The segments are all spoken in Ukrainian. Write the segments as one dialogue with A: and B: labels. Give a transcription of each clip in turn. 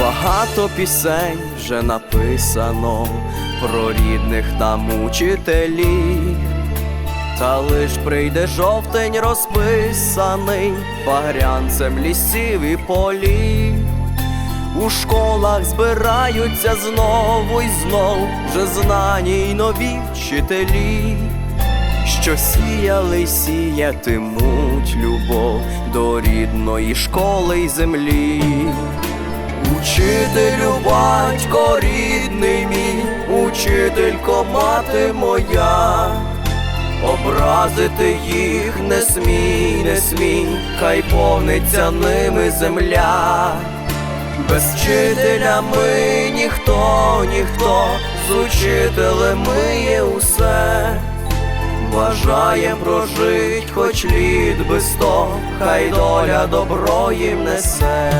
A: Багато пісень вже написано про рідних там учителів. Та лиш прийде жовтень розписаний багрянцем лісів і полів. У школах збираються знову й знов вже знані й нові вчителі, що сіяли сіятимуть любов до рідної школи й землі. Учителю, батько рідний мій, учителько, мати моя, образити їх не смій, не смій, хай повниться ними земля. Без вчителя ми ніхто, ніхто, з учителем є усе. Бажаєм прожить хоч літ би сто, хай доля добро їм несе.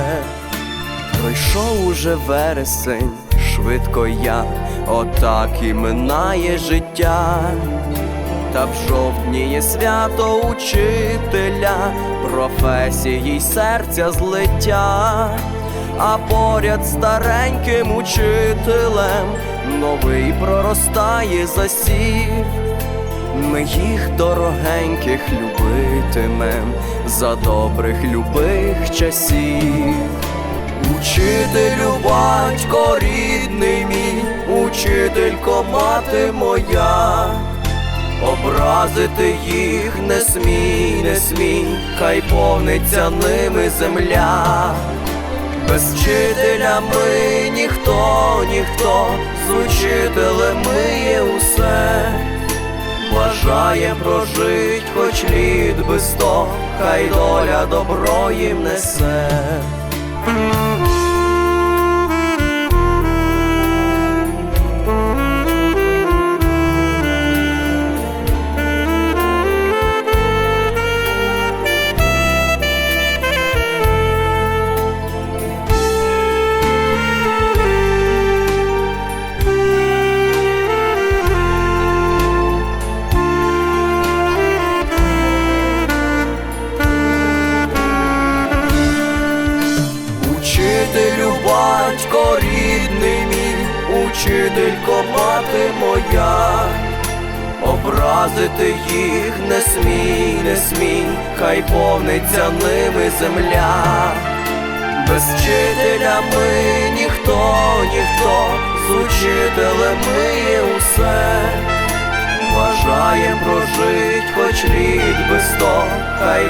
A: Пройшов уже вересень, швидко я, отак і минає життя. Та в жовтні є свято учителя, професії й серця злиття, а поряд стареньким учителем новий проростає засів. Ми їх дорогеньких любитимем за добрих любих часів. Учителю, батько рідний мій, учителько, мати моя, образити їх не смій, не смій, хай повниться ними земля. Без вчителя ми ніхто, ніхто, з учителем ми є усе. бажає прожить хоч літ би сто, хай доля добро їм несе. Батько рідний мій, учителько, мати моя, образити їх не смій, не смій, хай повниться ними земля. Без вчителя ми ніхто, ніхто, з учителем ми є усе. Бажаєм прожить хоч літ би сто, хай